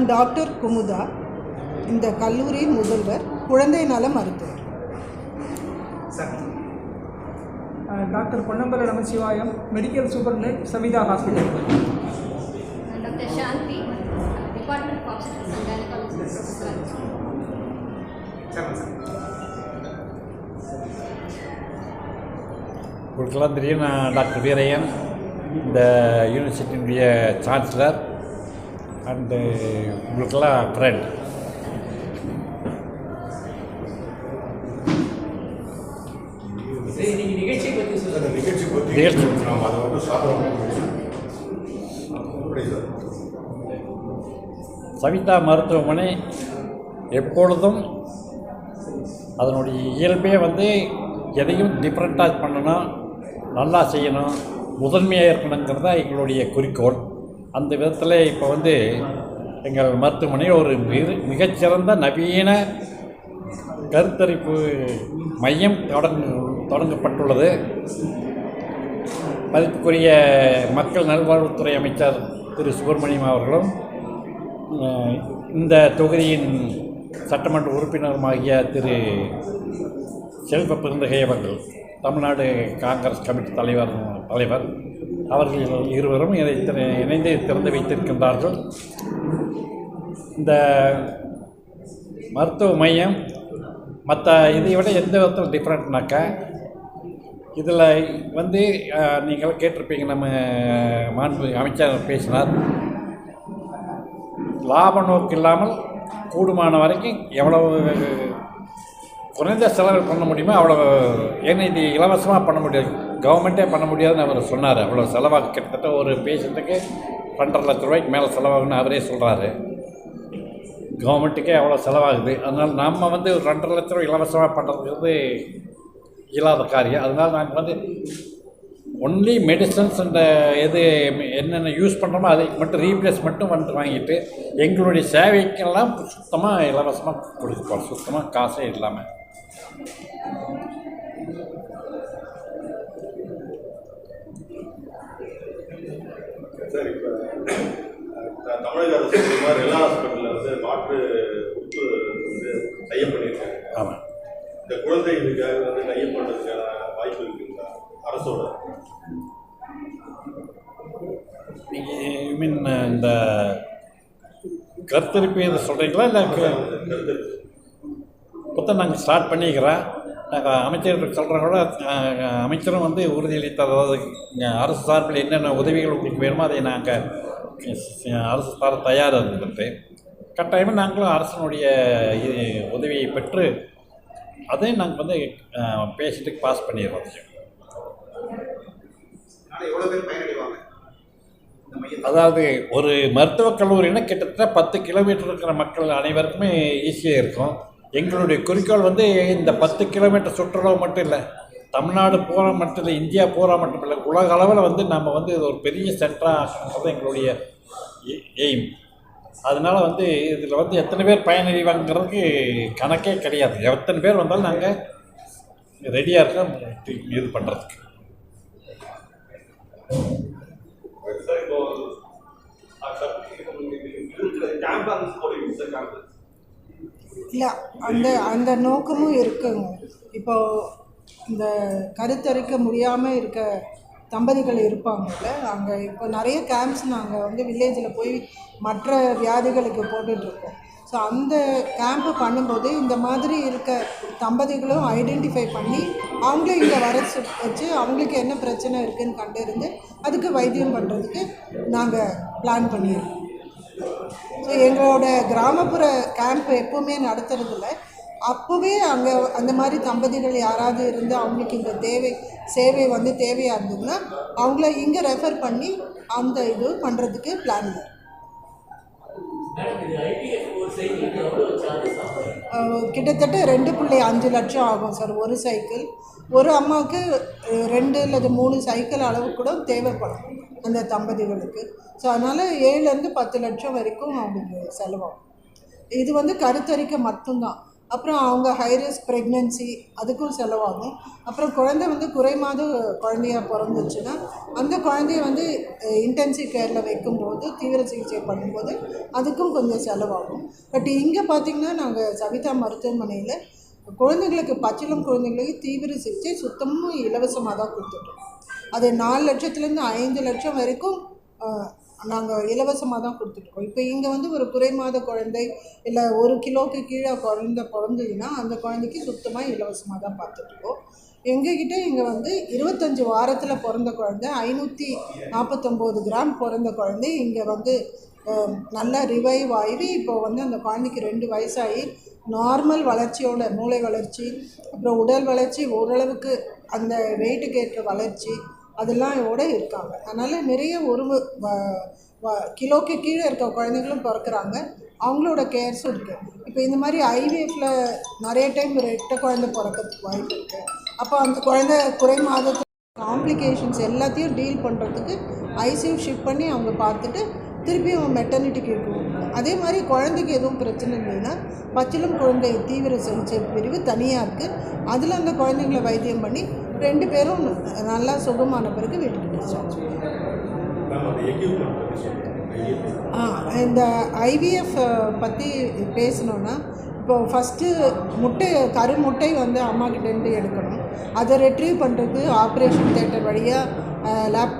நான் டாக்டர் குமுதா இந்த கல்லூரியின் முதல்வர் குழந்தை நல மருத்துவர். Doctor Ponnambala Namasivayam medical superintendent Savitha hospital Gynecology, Sociology. உங்களுக்கெல்லாம் தெரியும் நான் டாக்டர் வீரையன் இந்த யூனிவர்சிட்டியினுடைய சான்சலர் அண்டு உங்களுக்கெல்லாம் ஃப்ரெண்ட் நிகழ்ச்சி பற்றி நிகழ்ச்சி. ஆமாம் அதை வந்து சாப்பிட அப்படி சார்? சவிதா மருத்துவமனை எப்பொழுதும் அதனுடைய இயல்பே வந்து எதையும் டிஃப்ரெண்ட்டாக பண்ணணும் நல்லா செய்யணும் முதன்மையாக இருக்கணுங்கிறது தான் எங்களுடைய குறிக்கோள். அந்த விதத்தில் இப்போ வந்து எங்கள் மருத்துவமனை ஒரு மிக மிகச்சிறந்த நவீன கருத்தரிப்பு மையம் தொடங்க தொடங்கப்பட்டுள்ளது. மதிப்புக்குரிய மக்கள் நல்வாழ்வுத்துறை அமைச்சர் திரு சுப்பிரமணியம் அவர்களும் இந்த தொகுதியின் சட்டமன்ற உறுப்பினருமாகிய திரு செல்வ பெருந்தகை அவர்கள் தமிழ்நாடு காங்கிரஸ் கமிட்டி தலைவர் தலைவர் அவர்கள் இருவரும் இதை திற- இணைந்து திறந்து வைத்திருக்கின்றார்கள். இந்த மருத்துவ மையம் மற்ற இதை விட எந்த விதத்தில் டிஃப்ரெண்ட்னாக்கா இதில் வந்து நீங்கள் கேட்டிருப்பீங்க நம்ம மாண்பு அமைச்சர் பேசினார். லாப நோக்கு இல்லாமல் கூடுமான வரைக்கும் எவ்வளவு குறைந்த செலவில் பண்ண முடியுமோ அவ்வளோ ஏன்னா இது இலவசமாக பண்ண முடியாது கவர்மெண்ட்டே பண்ண முடியாதுன்னு அவர் சொன்னார். அவ்வளோ செலவாக கிட்டத்தட்ட ஒரு பேஷண்ட்டுக்கு ரெண்டரை லட்ச ரூபாய்க்கு மேலே செலவாகுன்னு அவரே சொல்கிறாரு கவர்மெண்ட்டுக்கே அவ்வளோ செலவாகுது. அதனால் நம்ம வந்து ஒரு ரெண்டரை லட்ச ரூபா இலவசமாக பண்ணுறதுங்கிறது இல்லாத காரியம். அதனால் நாங்கள் வந்து ஒன்லி மெடிசன்ஸ் அந்த எது என்னென்ன யூஸ் பண்ணுறோமோ அதை மட்டும் ரீப்ளேஸ் மட்டும் வந்துட்டு வாங்கிட்டு எங்களுடைய சேவைக்கெல்லாம் சுத்தமாக இலவசமாக கொடுக்க போகிறோம் சுத்தமாக காசே இல்லாமல் சார் இப்போ தமிழக அரசு ரெலா ஹாஸ்பிட்டலில் வந்து மாற்று உறுப்பு வந்து டைப் பண்ணியிருக்காங்க. ஆமாம் இந்த குழந்தை இதுக்காக வந்து டைப் பண்ணுறதுக்கான வாய்ப்பு இருக்குங்களா? அரசோட. நீங்கள் மீன் இந்த கருத்தரிப்பு இதை சொல்கிறீங்களா இல்லை தான் நாங்கள் ஸ்டார்ட் பண்ணிக்கிறோம். நாங்கள் அமைச்சர்கள் சொல்கிற கூட அமைச்சரும் வந்து உறுதியளித்தார். அதாவது அரசு சார்பில் என்னென்ன உதவிகள் உங்களுக்கு வேணுமோ அதை நாங்கள் அரசு தர தயாராக இருந்துட்டு கட்டாயமாக நாங்களும் அரசனுடைய உதவியை பெற்று அதையும் நாங்கள் வந்து பேஷண்ட்டுக்கு பாஸ் பண்ணிடுறோம். எவ்வளோ பேர் பயனடைவாங்க அதாவது ஒரு மருத்துவக் கல்லூரினா கிட்டத்தட்ட பத்து கிலோமீட்டர் இருக்கிற மக்கள் அனைவருக்குமே ஈஸியாக இருக்கும். எங்களுடைய குறிக்கோள் வந்து இந்த பத்து கிலோமீட்டர் சுற்றுலா மட்டும் இல்லை தமிழ்நாடு போகிற மட்டும் இல்லை இந்தியா போகிற மட்டும் இல்லை உலக அளவில் வந்து நம்ம வந்து இது ஒரு பெரிய சென்டராக எங்களுடைய எய்ம். அதனால் வந்து இதில் வந்து எத்தனை பேர் பயனடைவாங்கிறதுக்கு கணக்கே கிடையாது. எத்தனை பேர் வந்தாலும் நாங்கள் ரெடியாக இருக்கோம் இது பண்ணுறதுக்கு இல்லை அந்த அந்த நோக்கமும் இருக்குங்க. இப்போ இந்த கருத்தரிக்க முடியாமல் இருக்க தம்பதிகள் இருப்பாங்கல்ல அங்கே இப்போ நிறைய கேம்ப்ஸ் நாங்கள் வந்து வில்லேஜில் போய் மற்ற வியாதிகளுக்கு போட்டுட்ருக்கோம் ஸோ அந்த கேம்ப்பு பண்ணும்போது இந்த மாதிரி இருக்க தம்பதிகளும் ஐடென்டிஃபை பண்ணி அவங்களும் இங்கே வர வச்சு அவங்களுக்கு என்ன பிரச்சனை இருக்குதுன்னு கண்டறிந்து அதுக்கு வைத்தியம் பண்ணுறதுக்கு நாங்கள் பிளான் பண்ணியிருக்கோம். ஸோ எங்களோட கிராமப்புற கேம்ப் எப்போவுமே நடத்துறதில்ல அப்போவே அங்கே அந்த மாதிரி தம்பதிகள் யாராவது இருந்து அவங்களுக்கு இந்த தேவை சேவை வந்து தேவையாக இருந்ததுன்னா அவங்கள இங்கே ரெஃபர் பண்ணி அந்த இது பண்ணுறதுக்கு பிளான் கிட்டத்தட்ட ரெண்டு புள்ளி அஞ்சு லட்சம் ஆகும் சார் ஒரு சைக்கிள் ஒரு அம்மாவுக்கு ரெண்டு அல்லது மூணு சைக்கிள் அளவு கூட தேவைப்படும் அந்த தம்பதிகளுக்கு. ஸோ அதனால் ஏழுலேருந்து பத்து லட்சம் வரைக்கும் அவங்களுக்கு செலவாகும். இது வந்து கருத்தரிக்க மட்டும்தான். அப்புறம் அவங்க ஹை ரிஸ்க் ப்ரெக்னென்சி அதுக்கும் செலவாகும் அப்புறம் குழந்தை வந்து குறை மாத குழந்தையா பிறந்துச்சுன்னா அந்த குழந்தைய வந்து இன்டென்சிவ் கேரில் வைக்கும்போது தீவிர சிகிச்சை பண்ணும்போது அதுக்கும் கொஞ்சம் செலவாகும். பட் இங்கே பார்த்திங்கன்னா நாங்கள் சவிதா மருத்துவமனையில் குழந்தைங்களுக்கு பச்சிளம் குழந்தைங்களுக்கு தீவிர சிகிச்சை சுத்தமும் இலவசமாக தான் கொடுத்துட்ருக்கோம் அது நாலு லட்சத்துலேருந்து ஐந்து லட்சம் வரைக்கும் நாங்கள் இலவசமாக தான் கொடுத்துட்ருக்கோம் இப்போ இங்கே வந்து ஒரு குறை மாத குழந்தை இல்லை ஒரு கிலோவுக்கு கீழே குழந்த பிறந்ததுன்னா அந்த குழந்தைக்கு சுத்தமாக இலவசமாக தான் பார்த்துட்ருக்கோம் எங்ககிட்ட இங்கே வந்து இருபத்தஞ்சி வாரத்தில் பிறந்த குழந்தை ஐநூற்றி நாற்பத்தொம்போது கிராம் பிறந்த குழந்தை. இங்கே வந்து நல்லா ரிவைவ் ஆகி இப்போ வந்து அந்த குழந்தைக்கு ரெண்டு வயசாகி நார்மல் வளர்ச்சியோட மூளை வளர்ச்சி அப்புறம் உடல் வளர்ச்சி ஓரளவுக்கு அந்த வெயிட்டுக்கு ஏற்ற வளர்ச்சி அதெல்லாம் ஓட இருக்காங்க. அதனால் நிறைய ஒரு வ- வ- கிலோக்கு கீழே இருக்க குழந்தைங்களும் பிறக்கிறாங்க. அவங்களோட கேர்ஸும் இருக்குது இப்போ இந்த மாதிரி ஐவிஎஃப்பில் நிறைய டைம் ரெட்ட குழந்தை பிறக்கிறதுக்கு வாய்ப்பு இருக்குது அப்போ அந்த குழந்தை குறை மாதத்து காம்ப்ளிகேஷன்ஸ் எல்லாத்தையும் டீல் பண்ணுறதுக்கு ஐசியூ ஷிஃப்ட் பண்ணி அவங்க பார்த்துட்டு திருப்பியும் மெட்டர்னிட்டிக்கு இருக்கும் அதே மாதிரி குழந்தைக்கு எதுவும் பிரச்சனை இல்லைன்னா பச்சிலம் குழந்தை தீவிர சிகிச்சை பிரிவு தனியாக இருக்குது அதில் அந்த குழந்தைங்களை வைத்தியம் பண்ணி ரெண்டு பேரும் நல்லா சுகமான பிறகு வீட்டுக்கு டிஸ்சார்ஜ் ஆ இந்த ஐவிஎஃப் பற்றி பேசணுன்னா இப்போ ஃபஸ்ட்டு முட்டை கரு முட்டை வந்து அம்மா கிட்டேருந்து எடுக்கணும். அதை ரெட்ரீவ் பண்ணுறது ஆப்ரேஷன் தேட்டர் வழியாக லேப்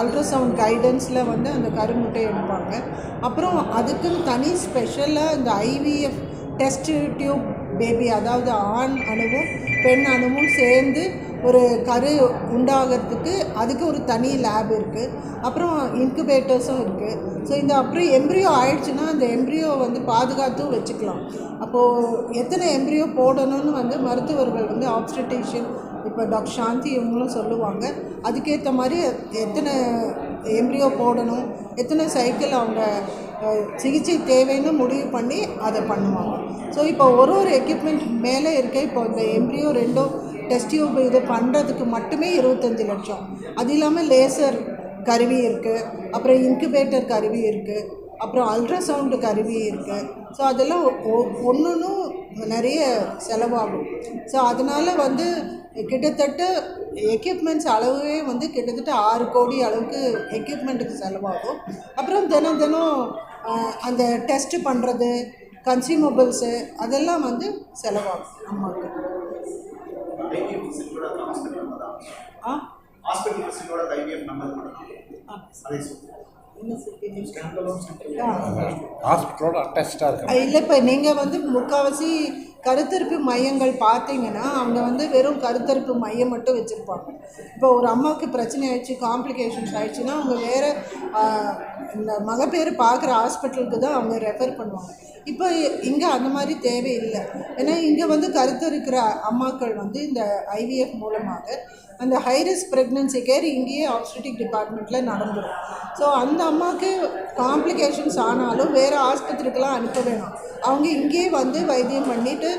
அல்ட்ராசவுண்ட் கைடன்ஸில் வந்து அந்த கரு முட்டையை எடுப்பாங்க. அப்புறம் அதுக்குன்னு தனி ஸ்பெஷலாக இந்த ஐவிஎஃப் டெஸ்ட் டியூப் பேபி அதாவது ஆண் அணுவும் பெண் அணுவும் சேர்ந்து ஒரு கரு உண்டாகிறதுக்கு அதுக்கு ஒரு தனி லேப் இருக்குது அப்புறம் இன்குபேட்டர்ஸும் இருக்குது ஸோ இந்த அப்புறம் எம்ப்ரியோ ஆயிடுச்சுன்னா அந்த எம்ப்ரியோ வந்து பாதுகாத்தும் வச்சுக்கலாம். அப்போது எத்தனை எம்ப்ரியோ போடணும்னு வந்து மருத்துவர்கள் வந்து ஆப்ஸ்டேஷன் இப்போ டாக்டர் சாந்தி இவங்களும் சொல்லுவாங்க. அதுக்கேற்ற மாதிரி எத்தனை எம்ப்ரியோ போடணும் எத்தனை சைக்கிள் அவங்க சிகிச்சை தேவைன்னு முடிவு பண்ணி அதை பண்ணுவாங்க. ஸோ இப்போ ஒரு ஒரு எக்யூப்மெண்ட் மேலே இருக்க இப்போ இந்த எம்ப்ரியோ ரெண்டும் டெஸ்ட் டியூப் இது பண்ணுறதுக்கு மட்டுமே இருபத்தஞ்சி லட்சம். அது இல்லாமல் லேசர் கருவி இருக்குது அப்புறம் இன்குபேட்டர் கருவி இருக்குது அப்புறம் அல்ட்ராசவுண்டு கருவி இருக்குது ஸோ அதெல்லாம் ஒன்றுன்னும் நிறைய செலவாகும். ஸோ அதனால் வந்து கிட்டத்தட்ட எக்யூப்மெண்ட்ஸ் அளவே வந்து கிட்டத்தட்ட ஆறு கோடி அளவுக்கு எக்யூப்மெண்ட்டுக்கு செலவாகும். அப்புறம் தினம் தினம் அந்த டெஸ்ட்டு பண்ணுறது கன்சியூமபிள்ஸு அதெல்லாம் வந்து செலவாகும். அம்மாவுக்கு ஐவிஎஃப் அந்த ஹாஸ்பிட்டல் நம்பர் தான் ஆ ஹாஸ்பிட்டல் ஃபெசிலிட்டியோட ஐவிஎஃப் நம்பர் மட்டும் ஆ. அதே சொல்லுங்கள் ஹாஸ்பிட்டலோட அட்டாச்சாக இருக்கு. இல்லை இப்போ நீங்கள் வந்து முக்கால்வாசி கருத்தரிப்பு மையங்கள் பார்த்தீங்கன்னா அவங்க வந்து வெறும் கருத்தரிப்பு மையம் மட்டும் வச்சுருப்பாங்க. இப்போ ஒரு அம்மாவுக்கு பிரச்சனை ஆயிடுச்சு காம்ப்ளிகேஷன்ஸ் ஆயிடுச்சுன்னா அவங்க வேறு இந்த மகப்பேறு பார்க்குற ஹாஸ்பிட்டலுக்கு தான் அவங்க ரெஃபர் பண்ணுவாங்க. இப்போ இங்கே அந்த மாதிரி தேவையில்லை. ஏன்னா இங்கே வந்து கருத்தரிக்கிற அம்மாக்கள் வந்து இந்த ஐவிஎஃப் மூலமாக அந்த ஹைரிஸ்க் ப்ரெக்னன்சி கேர் இங்கேயே ஆப்ஸ்டிக் டிபார்ட்மெண்ட்டில் நடந்துடும் ஸோ அந்த அம்மாவுக்கு காம்ப்ளிகேஷன்ஸ் ஆனாலும் வேறு ஆஸ்பத்திரிக்கெலாம் அனுப்ப வேணாம். அவங்க இங்கேயே வந்து வைத்தியம் பண்ணிட்டு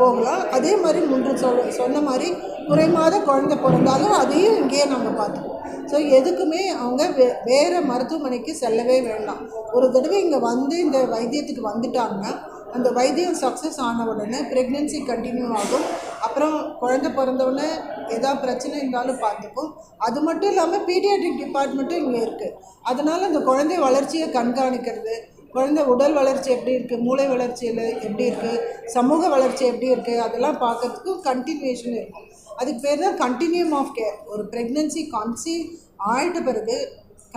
போகலாம். அதே மாதிரி முன்று சொல் சொன்ன மாதிரி குறைமாத குழந்தை பிறந்தாலும் அதையும் இங்கேயே நாங்கள் பார்த்துக்குவோம். ஸோ எதுக்குமே அவங்க வே வேறு மருத்துவமனைக்கு செல்லவே வேண்டாம். ஒரு தடவை இங்கே வந்து இந்த வைத்தியத்துக்கு வந்துட்டாங்கன்னா அந்த வைத்தியம் சக்ஸஸ் ஆன உடனே ப்ரெக்னென்சி கண்டினியூ ஆகும். அப்புறம் குழந்த பிறந்தவுடனே ஏதாவது பிரச்சனை இருந்தாலும் பார்த்துக்கும் அது மட்டும் இல்லாமல் பீடியாட்ரிக் டிபார்ட்மெண்ட்டும் இங்கே இருக்குது அதனால் அந்த குழந்தை வளர்ச்சியை கண்காணிக்கிறது குழந்தை உடல் வளர்ச்சி எப்படி இருக்குது மூளை வளர்ச்சியில் எப்படி இருக்குது சமூக வளர்ச்சி எப்படி இருக்குது அதெல்லாம் பார்க்கறதுக்கும் கண்டினியூஷன் இருக்கும். அதுக்கு பேர் தான் கண்டினியூம் ஆஃப் கேர் ஒரு ப்ரெக்னென்சி கன்சீவ் ஆயிட்ட பிறகு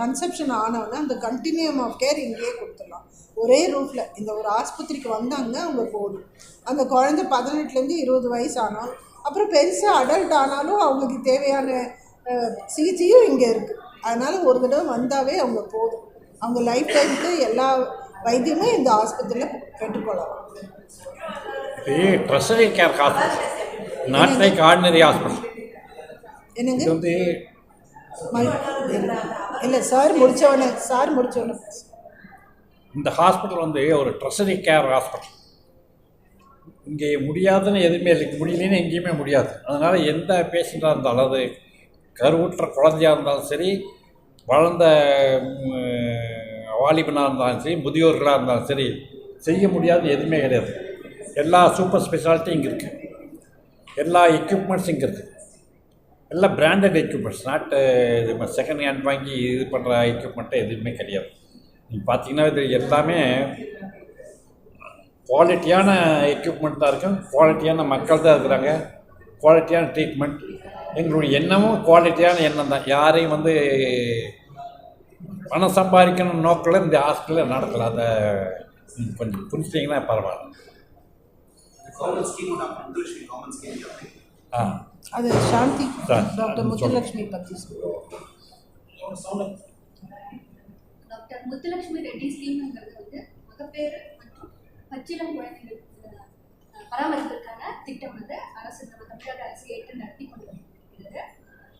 கன்செப்ஷன் ஆனவுடனே அந்த கண்டினியூம் ஆஃப் கேர் இங்கேயே கொடுத்துடலாம். ஒரே ரூஃபில் இந்த ஒரு ஆஸ்பத்திரிக்கு வந்தாங்க அவங்க போதும். அந்த குழந்தை பதினெட்டுலேருந்து இருபது வயசு ஆனாலும் அப்புறம் பெருசாக அடல்ட் ஆனாலும் அவங்களுக்கு தேவையான சிகிச்சையும் இங்கே இருக்குது அதனால் ஒரு தடவை வந்தாவே அவங்க போதும். அவங்க லைஃப் டைமுக்கு எல்லா வைத்தியமும் இந்த ஆஸ்பத்திரியில் பெற்றுக்கொள்ளலாம் இது tertiary care hospital not like ordinary hospital என்னங்க? இது வந்து இல்லை சார் முடித்தவொடனே சார் முடித்தவொடனே இந்த ஹாஸ்பிட்டல் வந்து ஒரு ட்ரெஷரி கேர் ஹாஸ்பிட்டல் இங்கே முடியாதுன்னு எதுவுமே இல்லை. முடியலன்னு எங்கேயுமே முடியாது. அதனால் எந்த பேஷண்ட்டாக இருந்தாலும் அது கருவுற்ற குழந்தையாக இருந்தாலும் சரி வளர்ந்த வாலிபனாக இருந்தாலும் சரி முதியோர்களாக இருந்தாலும் சரி செய்ய முடியாத எதுவுமே கிடையாது. எல்லா சூப்பர் ஸ்பெஷாலிட்டியும் இங்கே இருக்குது எல்லா எக்யூப்மெண்ட்ஸும் இங்கே இருக்குது எல்லாம் பிராண்டட் எக்யூப்மெண்ட்ஸ் நாட்டு இது செகண்ட் ஹேண்ட் வாங்கி இது பண்ணுற எக்யூப்மெண்ட்டு எதுவுமே கிடையாது. நீங்கள் பார்த்தீங்கன்னா இது எல்லாமே குவாலிட்டியான எக்யூப்மெண்ட் தான் இருக்கும் குவாலிட்டியான மக்கள் தான் இருக்கிறாங்க. குவாலிட்டியான ட்ரீட்மெண்ட் எங்களுடைய எண்ணமும் குவாலிட்டியான எண்ணம் தான். யாரையும் வந்து பணம் சம்பாதிக்கணும் நோக்கில் இந்த ஹாஸ்பிட்டலில் நடக்கல. அதை கொஞ்சம் புரிஞ்சிட்டிங்கன்னா பரவாயில்ல. Common scheme doctor Muthulakshmi common scheme ஆ. அது சாந்தி டாக்டர் அது முத்துலட்சுமி பற்றி டாக்டர் முத்துலட்சுமி ரெட்டி ஸ்கீம்ங்கிறது வந்து மகப்பேறு மற்றும் பச்சிளம் குழந்தைகள் பராமரிப்பிற்கான திட்டம் வந்து அரசு நம்ம தமிழக அரசு ஏற்று நடத்தி கொண்டு வருகிறது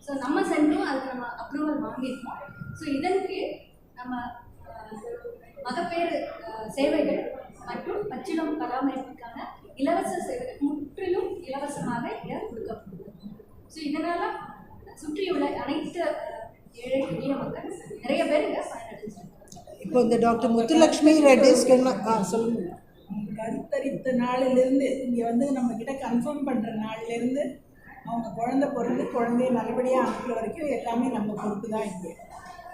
ஸோ நம்ம சென்றும் அதுக்கு நம்ம அப்ரூவல் வாங்கியிருக்கோம். ஸோ இதன் கீழ் நம்ம மகப்பேறு சேவைகள் மற்றும் பச்சிளம் பராமரிப்புக்கான இலவச சேவைகள் முற்றிலும் இலவசமாக இங்கே கொடுக்கப்படுது ஸோ இதனால் சுற்றியுள்ள அனைத்து ஏழை எளிய மக்கள் நிறைய பேர் இங்கே பயனடைஞ்சிருக்காங்க. இப்போ இந்த டாக்டர் முத்துலட்சுமி ரெட்டிஸ்க்கு என்ன ஆ சொல்லுங்கள் கருத்தரித்த நாளிலிருந்து இங்கே வந்து நம்ம கிட்ட கன்ஃபார்ம் பண்ணுற நாள்லேருந்து அவங்க குழந்தை பிறந்து குழந்தைய நல்லபடியாக அனுப்புற வரைக்கும் எல்லாமே நம்ம பொறுப்பு தான் இங்கே.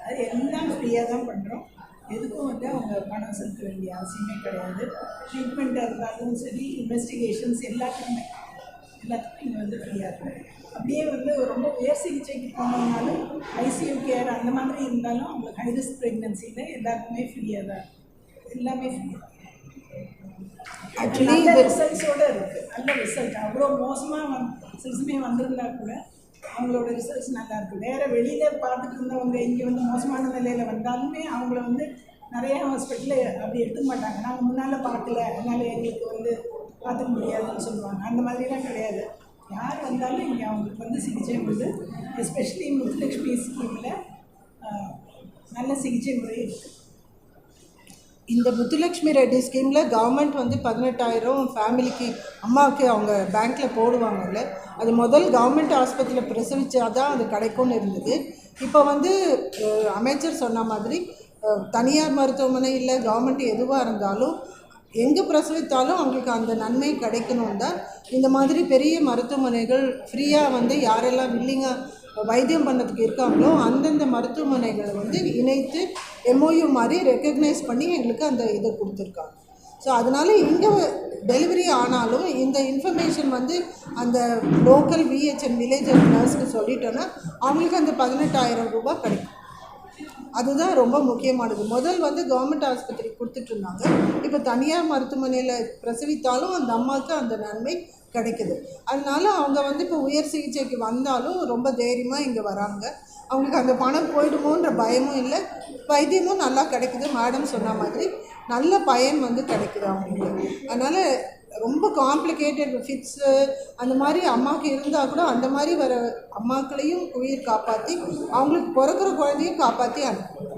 அது எல்லாம் ஃப்ரீயாக தான் பண்ணுறோம் எதுக்கும் வந்து அவங்க பணம் செலுத்த வேண்டிய அவசியமே கிடையாது. ட்ரீட்மெண்ட்டாக இருந்தாலும் சரி இன்வெஸ்டிகேஷன்ஸ் எல்லாத்துக்குமே எல்லாத்துக்கும் இங்கே வந்து ஃப்ரீயாக இருக்கும் அப்படியே வந்து ரொம்ப உயர் சிகிச்சைக்கு போனோம்னாலும் ஐசியூ கேர் அந்த மாதிரி இருந்தாலும் அவங்களுக்கு ஹை ரிஸ்க் ப்ரெக்னன்சியில் எல்லாருக்குமே ஃப்ரீயாக தான் எல்லாமே ஃப்ரீயாக இது- ரிசல்ட்ஸோட இருக்கு. நல்ல ரிசல்ட் அவ்வளோ மோசமாக வந் சிசுமே வந்திருந்தா கூட அவங்களோட ரிசல்ட்ஸ் நல்லா இருக்கு. வேற வெளியில பார்த்துட்டு இருந்தவங்க இங்கே வந்து மோசமான நிலையில வந்தாலுமே அவங்கள வந்து நிறைய ஹாஸ்பிட்டலில் அப்படி எடுத்துக்க மாட்டாங்க. நாங்கள் முன்னால் பார்க்கல. அதனால எங்களுக்கு வந்து பார்த்துக்க முடியாதுன்னு சொல்லுவாங்க. அந்த மாதிரிலாம் கிடையாது. யார் வந்தாலும் இங்கே அவங்களுக்கு வந்து சிகிச்சை உண்டு எஸ்பெஷலி முத்துலட்சுமி ஸ்கீமில் நல்ல சிகிச்சை முறை இருக்குது இந்த முத்துலக்ஷ்மி ரெட்டி ஸ்கீமில் கவர்மெண்ட் வந்து பதினெட்டாயிரம் ஃபேமிலிக்கு அம்மாவுக்கு அவங்க பேங்க்கில் போடுவாங்கல்ல அது முதல் கவர்மெண்ட் ஆஸ்பத்திரியில் பிரசவிச்சா தான் அது கிடைக்கும்னு இருந்தது. இப்போ வந்து அமைச்சர் சொன்ன மாதிரி தனியார் மருத்துவமனை இல்லை கவர்மெண்ட் எதுவாக இருந்தாலும் எங்கே பிரசவித்தாலும் அவங்களுக்கு அந்த நன்மை கிடைக்கணும் தான் இந்த மாதிரி பெரிய மருத்துவமனைகள் ஃப்ரீயாக வந்து யாரெல்லாம் வில்லிங்காக வைத்தியம் பண்ணதுக்கு இருக்காங்களோ அந்தந்த மருத்துவமனைகளை வந்து இணைத்து எம்ஓயு மாதிரி ரெக்கக்னைஸ் பண்ணி எங்களுக்கு அந்த இதை கொடுத்துருக்காங்க. ஸோ அதனால் இங்கே டெலிவரி ஆனாலும் இந்த இன்ஃபர்மேஷன் வந்து அந்த லோக்கல் விஹெச்என் வில்லேஜ் நர்ஸ்க்கு சொல்லிட்டோன்னா அவங்களுக்கு அந்த பதினெட்டாயிரம் ரூபாய் கிடைக்கும். அதுதான் ரொம்ப முக்கியமானது. முதல் வந்து கவர்மெண்ட் ஆஸ்பத்திரி கொடுத்துட்ருந்தாங்க இப்போ தனியார் மருத்துவமனையில் பிரசவித்தாலும் அந்த அம்மாவுக்கு அந்த நன்மை கிடைக்குது. அதனால அவங்க வந்து இப்போ உயர் சிகிச்சைக்கு வந்தாலும் ரொம்ப தைரியமாக இங்கே வராங்க. அவங்களுக்கு அந்த பணம் போயிடுமோன்ற பயமும் இல்லை. வைத்தியமும் நல்லா கிடைக்குது. மேடம் சொன்ன மாதிரி நல்ல பயன் வந்து கிடைக்குது அவங்களுக்கு. அதனால் ரொம்ப காம்ப்ளிகேட்டட் ஃபிட்ஸு அந்த மாதிரி அம்மாவுக்கு இருந்தால் கூட அந்த மாதிரி வர அம்மாக்களையும் உயிர் காப்பாற்றி அவங்களுக்கு பிறக்கிற குழந்தையும் காப்பாற்றி அனுப்பும்